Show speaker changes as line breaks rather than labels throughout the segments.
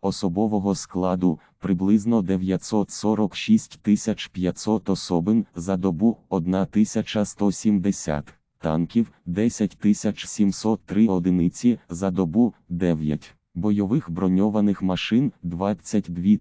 особового складу приблизно 946 500 особин за добу 1170 танків 10 703 одиниці за добу 9. Бойових броньованих машин 22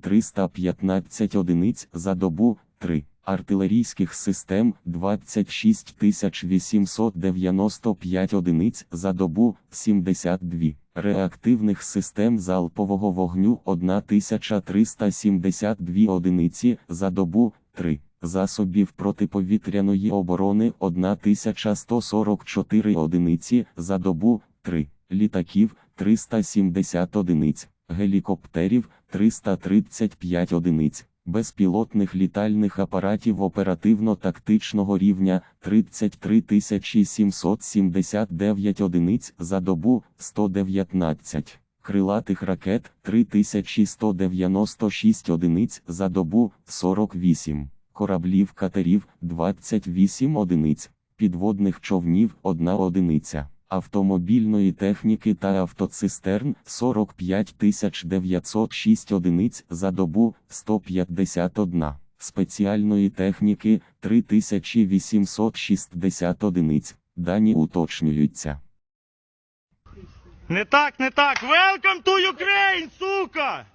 315 одиниць за добу 3. Артилерійських систем 26 895 одиниць за добу 72. Реактивних систем залпового вогню 1372 одиниці за добу 3. Засобів протиповітряної оборони 1144 одиниці за добу 3. Літаків 370 одиниць, гелікоптерів 335 одиниць, безпілотних літальних апаратів оперативно-тактичного рівня 33 779 одиниць за добу 119. Крилатих ракет 3196 одиниць за добу 48, кораблів катерів 28 одиниць, підводних човнів 1 одиниця, автомобільної техніки та автоцистерн 45 906 одиниць за добу 151, спеціальної техніки 3860 одиниць, дані уточнюються.
Не так, не так. Welcome to Ukraine, сука!